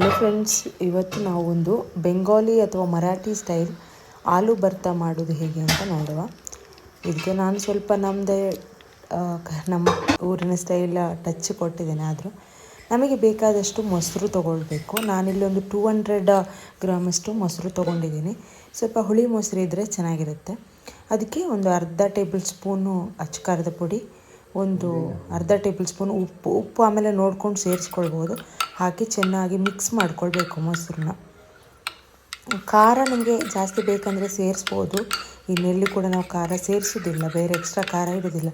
Hello friends ಇವತ್ತು ನಾವು ಒಂದು ಬೆಂಗಾಲಿ ಅಥವಾ ಮರಾಠಿ ಸ್ಟೈಲ್ ಆಲೂ ಭರ್ತ ಮಾಡೋದು ಹೇಗೆ ಅಂತ ನೋಡುವ. ಇದಕ್ಕೆ ನಾನು ಸ್ವಲ್ಪ ನಮ್ಮದೇ ನಮ್ಮ ಊರಿನ ಸ್ಟೈಲ್ ಟಚ್ ಕೊಟ್ಟಿದ್ದೇನೆ ಆದರೂ. ನಮಗೆ ಬೇಕಾದಷ್ಟು ಮೊಸರು ತೊಗೊಳ್ಬೇಕು. ನಾನಿಲ್ಲಿ ಒಂದು ಟೂ ಹಂಡ್ರೆಡ್ ಗ್ರಾಮಷ್ಟು ಮೊಸರು ತೊಗೊಂಡಿದ್ದೀನಿ. ಸ್ವಲ್ಪ ಹುಳಿ ಮೊಸರು ಇದ್ದರೆ ಚೆನ್ನಾಗಿರುತ್ತೆ. ಅದಕ್ಕೆ ಒಂದು ಅರ್ಧ ಟೇಬಲ್ ಸ್ಪೂನು ಅಚ್ಚಕಾರದ ಪುಡಿ ಒಂದು ಅರ್ಧ ಟೇಬಲ್ ಸ್ಪೂನ್ ಉಪ್ಪು ಉಪ್ಪು ಆಮೇಲೆ ನೋಡ್ಕೊಂಡು ಸೇರಿಸ್ಕೊಳ್ಬೋದು. ಹಾಕಿ ಚೆನ್ನಾಗಿ ಮಿಕ್ಸ್ ಮಾಡ್ಕೊಳ್ಬೇಕು ಮೊಸರನ್ನ. ಖಾರ ನಿಮಗೆ ಜಾಸ್ತಿ ಬೇಕಂದರೆ ಸೇರಿಸ್ಬೋದು. ಇನ್ನೆಲ್ಲಿ ಕೂಡ ನಾವು ಖಾರ ಸೇರಿಸೋದಿಲ್ಲ ಬೇರೆ ಎಕ್ಸ್ಟ್ರಾ ಖಾರ ಇಡೋದಿಲ್ಲ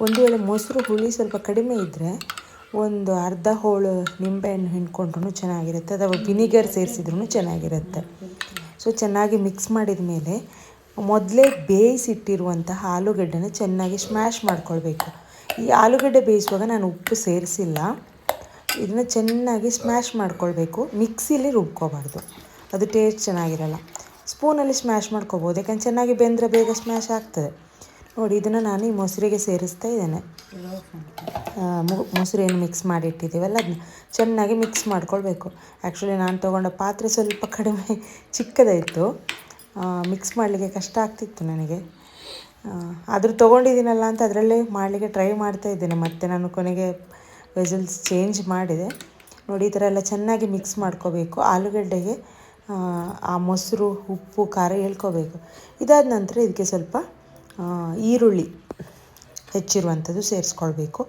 ಒಂದು ವೇಳೆ ಮೊಸರು ಹುಳಿ ಸ್ವಲ್ಪ ಕಡಿಮೆ ಇದ್ದರೆ ಒಂದು ಅರ್ಧ ಹೋಳು ನಿಂಬೆಹಣ್ಣು ಹಿಂಡ್ಕೊಂಡ್ರೂ ಚೆನ್ನಾಗಿರುತ್ತೆ ಅಥವಾ ವಿನಿಗರ್ ಸೇರಿಸಿದ್ರೂ ಚೆನ್ನಾಗಿರುತ್ತೆ. ಸೊ ಚೆನ್ನಾಗಿ ಮಿಕ್ಸ್ ಮಾಡಿದ ಮೇಲೆ ಮೊದಲೇ ಬೇಯಿಸಿಟ್ಟಿರುವಂತಹ ಆಲೂಗಡ್ಡೆನ ಚೆನ್ನಾಗಿ ಸ್ಮ್ಯಾಶ್ ಮಾಡ್ಕೊಳ್ಬೇಕು. ಈ ಆಲೂಗಡ್ಡೆ ಬೇಯಿಸುವಾಗ ನಾನು ಉಪ್ಪು ಸೇರಿಸಿಲ್ಲ. ಇದನ್ನು ಚೆನ್ನಾಗಿ ಸ್ಮ್ಯಾಶ್ ಮಾಡ್ಕೊಳ್ಬೇಕು. ಮಿಕ್ಸಿಲಿ ರುಬ್ಕೋಬಾರ್ದು. ಅದು ಟೇಸ್ಟ್ ಚೆನ್ನಾಗಿರಲ್ಲ. ಸ್ಪೂನಲ್ಲಿ ಸ್ಮ್ಯಾಶ್ ಮಾಡ್ಕೋಬೋದು. ಯಾಕಂದ್ರೆ ಚೆನ್ನಾಗಿ ಬೆಂದರೆ ಬೇಗ ಸ್ಮ್ಯಾಶ್ ಆಗ್ತದೆ. ನೋಡಿ, ಇದನ್ನು ನಾನು ಈ ಮೊಸರಿಗೆ ಸೇರಿಸ್ತಾ ಇದ್ದೇನೆ. ಮೊಸರು ಏನು ಮಿಕ್ಸ್ ಮಾಡಿಟ್ಟಿದ್ದೀವಲ್ಲ ಅದನ್ನ ಚೆನ್ನಾಗಿ ಮಿಕ್ಸ್ ಮಾಡ್ಕೊಳ್ಬೇಕು. ಆ್ಯಕ್ಚುಲಿ ನಾನು ತೊಗೊಂಡ ಪಾತ್ರೆ ಸ್ವಲ್ಪ ಕಡಿಮೆ ಚಿಕ್ಕದಾಯಿತು. ಮಿಕ್ಸ್ ಮಾಡಲಿಕ್ಕೆ ಕಷ್ಟ ಆಗ್ತಿತ್ತು ನನಗೆ. ಆದರೂ ತೊಗೊಂಡಿದ್ದೀನಲ್ಲ ಅಂತ ಅದರಲ್ಲೇ ಮಾಡಲಿಕ್ಕೆ ಟ್ರೈ ಮಾಡ್ತಾ ಇದ್ದೇನೆ. ಮತ್ತು ನಾನು ಕೊನೆಗೆ ವೆಸಲ್ಸ್ ಚೇಂಜ್ ಮಾಡಿದೆ. ನೋಡಿ ಈ ಥರ ಎಲ್ಲ ಚೆನ್ನಾಗಿ ಮಿಕ್ಸ್ ಮಾಡ್ಕೋಬೇಕು. ಆಲೂಗಡ್ಡೆಗೆ ಆ, ಮೊಸರು ಉಪ್ಪು ಖಾರ ಹೇಳ್ಕೋಬೇಕು. ಇದಾದ ನಂತರ ಇದಕ್ಕೆ ಸ್ವಲ್ಪ ಈರುಳ್ಳಿ ಹೆಚ್ಚಿರುವಂಥದ್ದು ಸೇರಿಸ್ಕೊಳ್ಬೇಕು.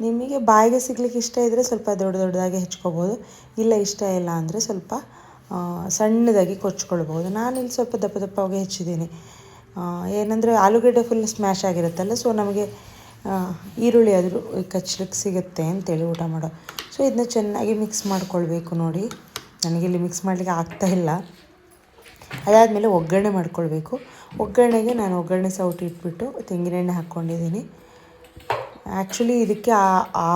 ನಿಮಗೆ ಬಾಯಿಗೆ ಸಿಗ್ಲಿಕ್ಕೆ ಇಷ್ಟ ಇದ್ದರೆ ಸ್ವಲ್ಪ ದೊಡ್ಡ ದೊಡ್ಡದಾಗಿ ಹೆಚ್ಕೋಬೋದು. ಇಲ್ಲ ಇಷ್ಟ ಇಲ್ಲ ಅಂದರೆ ಸ್ವಲ್ಪ ಸಣ್ಣದಾಗಿ ಕೊಚ್ಕೊಳ್ಬೋದು ನಾನಿಲ್ಲಿ ಸ್ವಲ್ಪ ದಪ್ಪ ದಪ್ಪವಾಗಿ ಹೆಚ್ಚಿದ್ದೀನಿ. ಏನಂದರೆ ಆಲೂಗಡ್ಡೆ ಫುಲ್ ಸ್ಮ್ಯಾಶ್ ಆಗಿರುತ್ತಲ್ಲ ಸೊ ನಮಗೆ ಈರುಳ್ಳಿ ಆದರೂ ಕಚ್ಲಿಕ್ಕೆ ಸಿಗುತ್ತೆ ಅಂತೇಳಿ ಊಟ ಮಾಡೋ. ಸೊ ಇದನ್ನ ಚೆನ್ನಾಗಿ ಮಿಕ್ಸ್ ಮಾಡ್ಕೊಳ್ಬೇಕು ನೋಡಿ. ನನಗಿಲ್ಲಿ ಮಿಕ್ಸ್ ಮಾಡಲಿಕ್ಕೆ ಆಗ್ತಾ ಇಲ್ಲ. ಅದಾದಮೇಲೆ ಒಗ್ಗರಣೆ ಮಾಡ್ಕೊಳ್ಬೇಕು. ಒಗ್ಗರಣೆಗೆ ನಾನು ಒಗ್ಗರಣೆ ಸೌಟು ಇಟ್ಬಿಟ್ಟು ತೆಂಗಿನೆಣ್ಣೆ ಹಾಕ್ಕೊಂಡಿದ್ದೀನಿ. ಆ್ಯಕ್ಚುಲಿ ಇದಕ್ಕೆ ಆ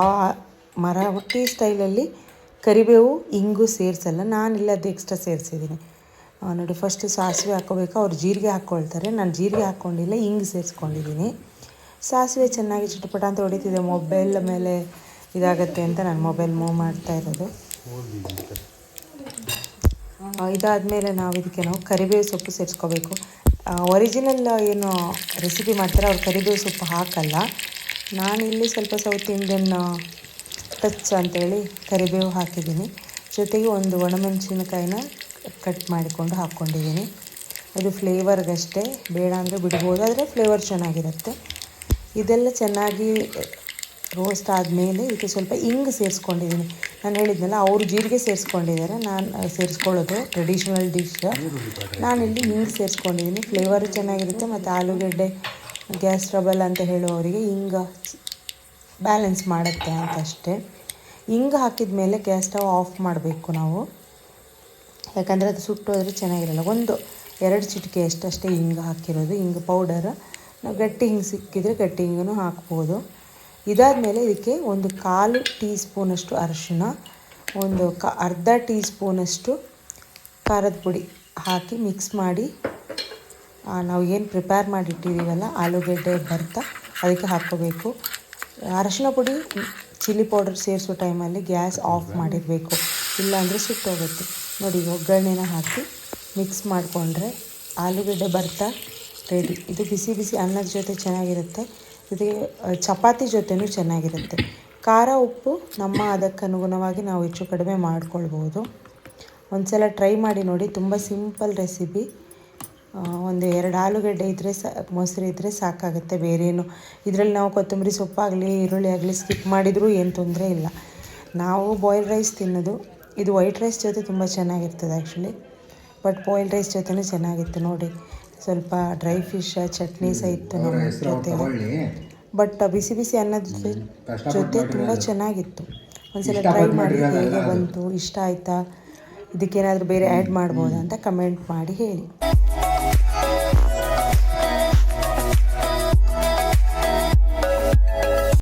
ಮರ ಹುಟ್ಟಿ ಸ್ಟೈಲಲ್ಲಿ ಕರಿಬೇವು, ಇಂಗು ಸೇರಿಸಲ್ಲ. ನಾನಿಲ್ಲ ಅದು ಎಕ್ಸ್ಟ್ರಾ ಸೇರಿಸಿದ್ದೀನಿ. ನೋಡಿ ಫಸ್ಟ್ ಸಾಸಿವೆ ಹಾಕೋಬೇಕು ಅವ್ರು ಜೀರಿಗೆ ಹಾಕ್ಕೊಳ್ತಾರೆ. ನಾನು ಜೀರಿಗೆ ಹಾಕ್ಕೊಂಡಿಲ್ಲ, ಇಂಗು ಸೇರಿಸ್ಕೊಂಡಿದ್ದೀನಿ. ಸಾಸಿವೆ ಚೆನ್ನಾಗಿ ಚಿಟಪಟ ಅಂತ ಹೊಡಿತಿದೆ. ಮೊಬೈಲ್ ಮೇಲೆ ಇದಾಗತ್ತೆ ಅಂತ ನಾನು ಮೊಬೈಲ್ ಮೂವ್ ಮಾಡ್ತಾ ಇರೋದು. ಇದಾದಮೇಲೆ ನಾವು ಇದಕ್ಕೆ ನಾವು ಕರಿಬೇವು ಸೊಪ್ಪು ಸೇರಿಸ್ಕೋಬೇಕು. ಒರಿಜಿನಲ್ ಏನು ರೆಸಿಪಿ ಮಾಡ್ತಾರೆ, ಅವ್ರು ಕರಿಬೇವು ಸೊಪ್ಪು ಹಾಕಲ್ಲ. ನಾನಿಲ್ಲಿ ಸ್ವಲ್ಪ ಸೌತ್ ಇಂಡಿಯನ್ ಟಚ್ ಅಂತೇಳಿ ಕರಿಬೇವು ಹಾಕಿದ್ದೀನಿ. ಜೊತೆಗೆ ಒಂದು ಒಣಮೆಣಸಿನಕಾಯಿನ ಕಟ್ ಮಾಡಿಕೊಂಡು ಹಾಕ್ಕೊಂಡಿದ್ದೀನಿ. ಇದು ಫ್ಲೇವರ್ಗಷ್ಟೇ, ಬೇಡ ಅಂದರೆ ಬಿಡ್ಬೋದು, ಆದರೆ ಫ್ಲೇವರ್ ಚೆನ್ನಾಗಿರುತ್ತೆ. ಇದೆಲ್ಲ ಚೆನ್ನಾಗಿ ರೋಸ್ಟ್ ಆದಮೇಲೆ ಇದಕ್ಕೆ ಸ್ವಲ್ಪ ಇಂಗ್ ಸೇರಿಸ್ಕೊಂಡಿದ್ದೀನಿ. ನಾನು ಹೇಳಿದ್ನಲ್ಲ, ಅವರು ಜೀರಿಗೆ ಸೇರಿಸ್ಕೊಂಡಿದ್ದಾರೆ. ನಾನು ಸೇರಿಸ್ಕೊಳ್ಳೋದು ಟ್ರೆಡಿಷ್ನಲ್ ಡಿಶ್ ನಾನಿಲ್ಲಿ ಇಂಗ್ ಸೇರಿಸ್ಕೊಂಡಿದ್ದೀನಿ. ಫ್ಲೇವರು ಚೆನ್ನಾಗಿರುತ್ತೆ, ಮತ್ತು ಆಲೂಗಡ್ಡೆ, ಗ್ಯಾಸ್ ಟ್ರಬಲ್ ಅಂತ ಹೇಳುವವರಿಗೆ ಇಂಗ ಬ್ಯಾಲೆನ್ಸ್ ಮಾಡುತ್ತೆ ಅಂತ ಅಷ್ಟೇ ಹಿಂಗೆ ಹಾಕಿದ ಮೇಲೆ ಗ್ಯಾಸ್ ಸ್ಟವ್ ಆಫ್ ಮಾಡಬೇಕು ನಾವು. ಯಾಕಂದರೆ ಅದು ಸುಟ್ಟೋದ್ರೆ ಚೆನ್ನಾಗಿರಲ್ಲ. ಒಂದು, ಎರಡು ಚಿಟಿಕೆ ಅಷ್ಟೇ ಹಿಂಗೆ ಹಾಕಿರೋದು, ಹಿಂಗೆ ಪೌಡರ್ ನಾವು ಗಟ್ಟಿ ಹಿಂಗೆ ಸಿಕ್ಕಿದರೆ ಗಟ್ಟಿ ಹಿಂಗೂ ಹಾಕ್ಬೋದು. ಇದಾದಮೇಲೆ ಇದಕ್ಕೆ ಒಂದು ಕಾಲು ಟೀ ಸ್ಪೂನಷ್ಟು ಅರಶಿನ ಒಂದು ಕ, ಅರ್ಧ ಟೀ ಸ್ಪೂನಷ್ಟು ಖಾರದ ಪುಡಿ ಹಾಕಿ ಮಿಕ್ಸ್ ಮಾಡಿ ನಾವು ಏನು ಪ್ರಿಪೇರ್ ಮಾಡಿಟ್ಟಿದ್ದೀವಲ್ಲ ಆಲೂಗಡ್ಡೆ ಬರ್ತಾ ಅದಕ್ಕೆ ಹಾಕ್ಕೋಬೇಕು. ಅರಶಿನ ಪುಡಿ, ಚಿಲ್ಲಿ ಪೌಡರ್ ಸೇರಿಸೋ ಟೈಮಲ್ಲಿ ಗ್ಯಾಸ್ ಆಫ್ ಮಾಡಿರಬೇಕು. ಇಲ್ಲಾಂದರೆ ಸುಟ್ಟೋಗುತ್ತೆ ನೋಡಿ ಒಗ್ಗರಣೆನ ಹಾಕಿ ಮಿಕ್ಸ್ ಮಾಡಿಕೊಂಡ್ರೆ ಆಲೂಗಡ್ಡೆ ಭರ್ತಾ ರೆಡಿ ಇದು ಬಿಸಿ ಬಿಸಿ ಅನ್ನದ ಜೊತೆ ಚೆನ್ನಾಗಿರುತ್ತೆ. ಜೊತೆಗೆ ಚಪಾತಿ ಜೊತೆನೂ ಚೆನ್ನಾಗಿರುತ್ತೆ. ಖಾರ, ಉಪ್ಪು, ನಮ್ಮ ಅದಕ್ಕನುಗುಣವಾಗಿ ನಾವು ಹೆಚ್ಚು ಕಡಿಮೆ ಮಾಡ್ಕೊಳ್ಬೋದು. ಒಂದ್ಸಲ ಟ್ರೈ ಮಾಡಿ ನೋಡಿ. ತುಂಬ ಸಿಂಪಲ್ ರೆಸಿಪಿ. ಒಂದು ಎರಡು ಆಲೂಗಡ್ಡೆ ಇದ್ದರೆ ಸಾ ಮೊಸರು ಇದ್ದರೆ ಸಾಕಾಗುತ್ತೆ ಬೇರೇನು. ಇದರಲ್ಲಿ ನಾವು ಕೊತ್ತಂಬರಿ ಸೊಪ್ಪಾಗಲಿ ಈರುಳ್ಳಿ ಆಗಲಿ ಸ್ಕಿಪ್ ಮಾಡಿದರೂ ಏನು ತೊಂದರೆ ಇಲ್ಲ. ನಾವು ಬಾಯ್ಲ್ ರೈಸ್ ತಿನ್ನೋದು. ಇದು ವೈಟ್ ರೈಸ್ ಜೊತೆ ತುಂಬ ಚೆನ್ನಾಗಿರ್ತದೆ ಆ್ಯಕ್ಚುಲಿ ಬಟ್ ಬಾಯ್ಲ್ ರೈಸ್ ಜೊತೆನೂ ಚೆನ್ನಾಗಿತ್ತು ನೋಡಿ. ಸ್ವಲ್ಪ ಡ್ರೈ ಫಿಶ್ ಚಟ್ನಿ ಸಹ ಇತ್ತು ನಮ್ಮ ಜೊತೆಗೆ. ಬಟ್ ಬಿಸಿ ಬಿಸಿ ಅನ್ನದ ಜೊತೆ ಜೊತೆ ತುಂಬ ಚೆನ್ನಾಗಿತ್ತು. ಒಂದ್ಸಲ ಟ್ರೈ ಮಾಡಿ ಹೇಗೆ ಬಂತು ಇಷ್ಟ ಆಯಿತಾ? ಇದಕ್ಕೇನಾದರೂ ಬೇರೆ ಆ್ಯಡ್ ಮಾಡ್ಬೋದಾ ಅಂತ ಕಮೆಂಟ್ ಮಾಡಿ ಹೇಳಿ.